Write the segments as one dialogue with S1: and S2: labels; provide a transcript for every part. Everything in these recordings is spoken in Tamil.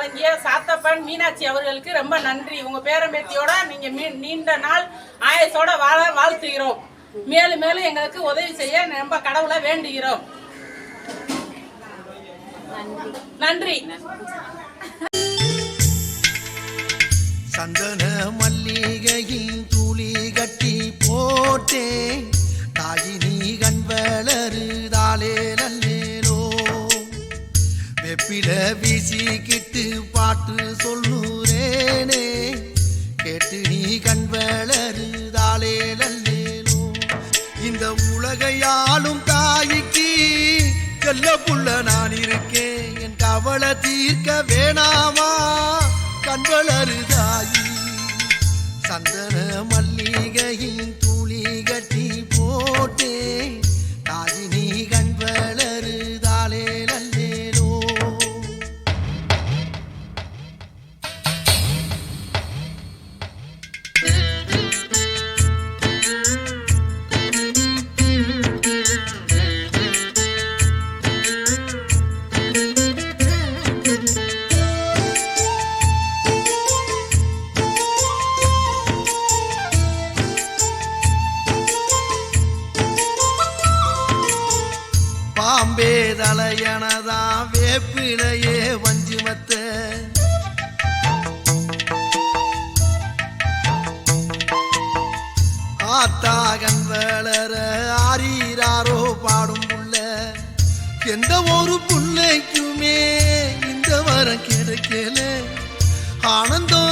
S1: வழங்கிய சாத்தப்பன் மீனாட்சி அவர்களுக்கு ரொம்ப நன்றி. உங்க பேரம்பேத்தியோட நீங்க நீண்ட நாள் ஆயசோட வாழ வாழ்த்துகிறோம். மேலும் மேலும் எங்களுக்கு உதவி செய்ய ரொம்ப கடவுளை வேண்டுகிறோம். நன்றி.
S2: சந்தன மல்லிகையின் உலகையாலும் தாய்க்கு செல்ல புள்ள நான் இருக்கேன். என் கவலை தீர்க்க வேணாமா? கண்வளரு தாயி சந்தன மல்லிகையின் துளி கட்டி போட்டே தாயின் ஆத்தாகன் வளர ஆறீராரோ பாடும் புள்ள. எந்த ஒரு புள்ளைக்குமே இந்த வரம் கிடைக்கல. ஆனந்தம்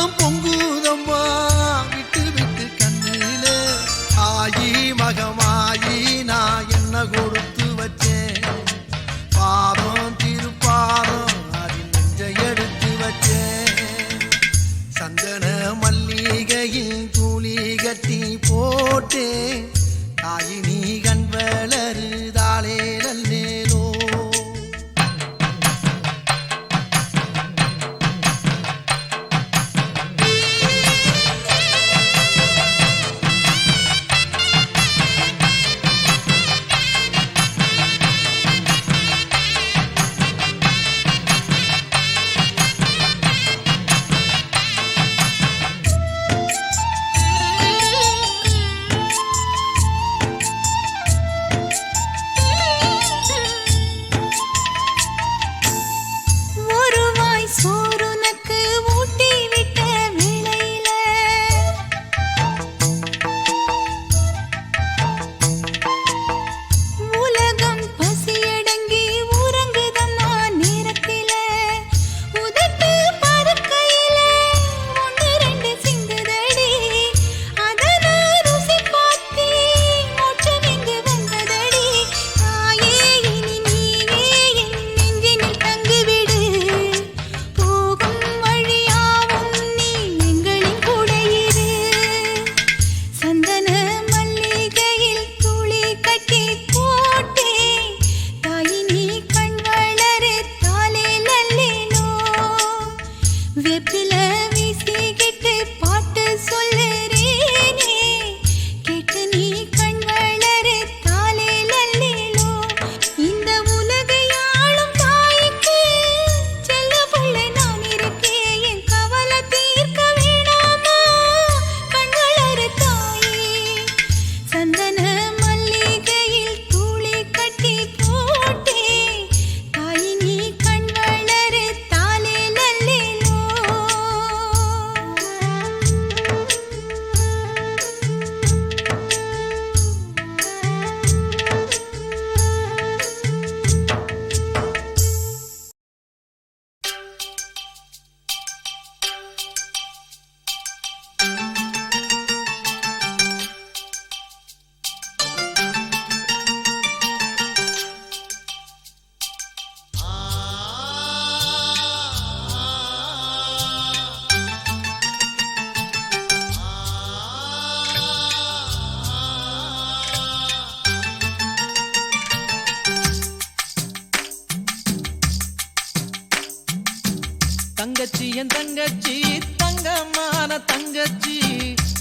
S3: என்
S4: தங்கச்சி தங்கமான தங்கச்சி.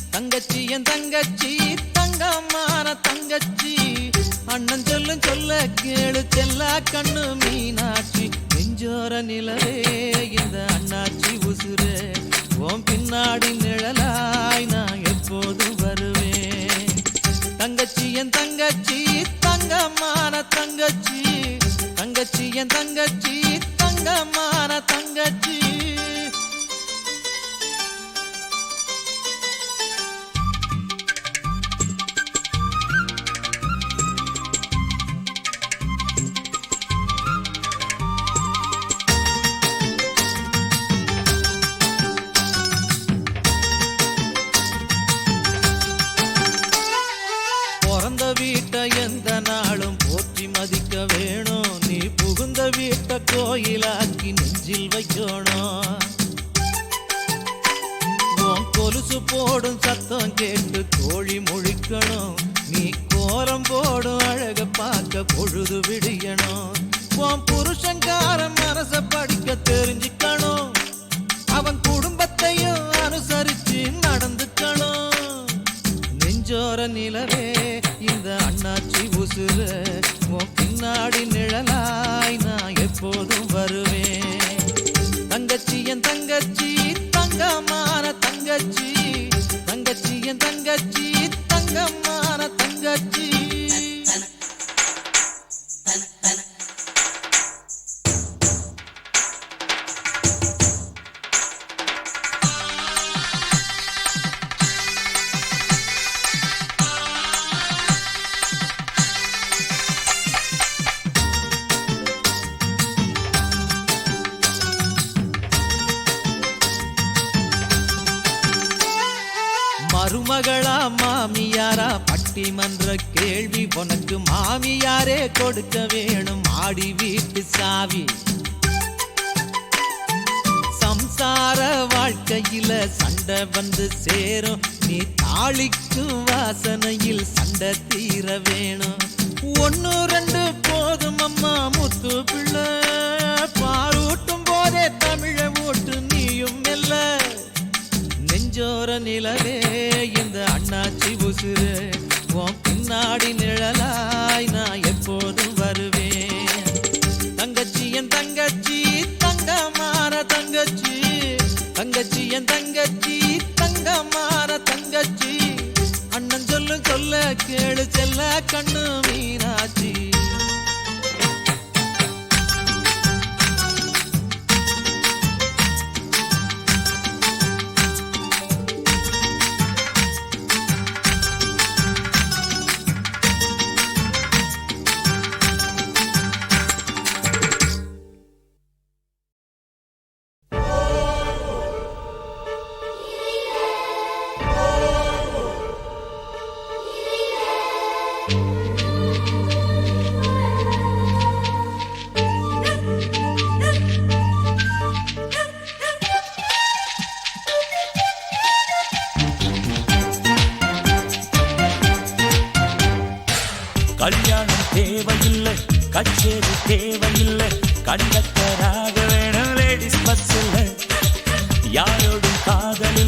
S4: தங்கச்சி என் தங்கச்சி தங்கமான தங்கச்சி. அண்ணன் சொல்லும் சொல்ல கேளு செல்லா கண்ணு மீனாட்சி. நெஞ்சோர நிலவே இந்த அண்ணாச்சி உசுரே. ஓம் பின்னாடி நிழலாய் நான் எப்போது வருவேன். தங்கச்சி என் தங்கச்சி தங்கமான தங்கச்சி. தங்கச்சி என் தங்கச்சி மதிக்க வேணும். நீ புகுந்த வீட்டை கோயிலாக்கி நெஞ்சில் வைக்கணும். உன் கொலுசு போடும் சத்தம் கேட்டு கோழி முழிக்கணும். நீ கோலம் போடும் அழக பார்க்க பொழுது விடியணும். உன் புருஷங்கார தங்கச்சி என் தங்கச்சி தங்கமான தங்கச்சி. தங்கச்சி என் தங்கச்சி. மாமியாரா? பட்டிமன்ற கேள்வி உனக்கு மாமியாரே கொடுக்க வேணும். ஆடி வீட்டு சாவி. சம்சார வாழ்க்கையில சண்டை வந்து சேரும். நீ தாளிக்கும் வாசனையில் சண்டை தீர வேணும். ஒன்னு
S5: கல்யாணம் தேவையில்லை கச்சேரி தேவையில்லை கண்டக்டராக வேணும் லேடிஸ் பஸ் இல்லை யாரோடும் காதல்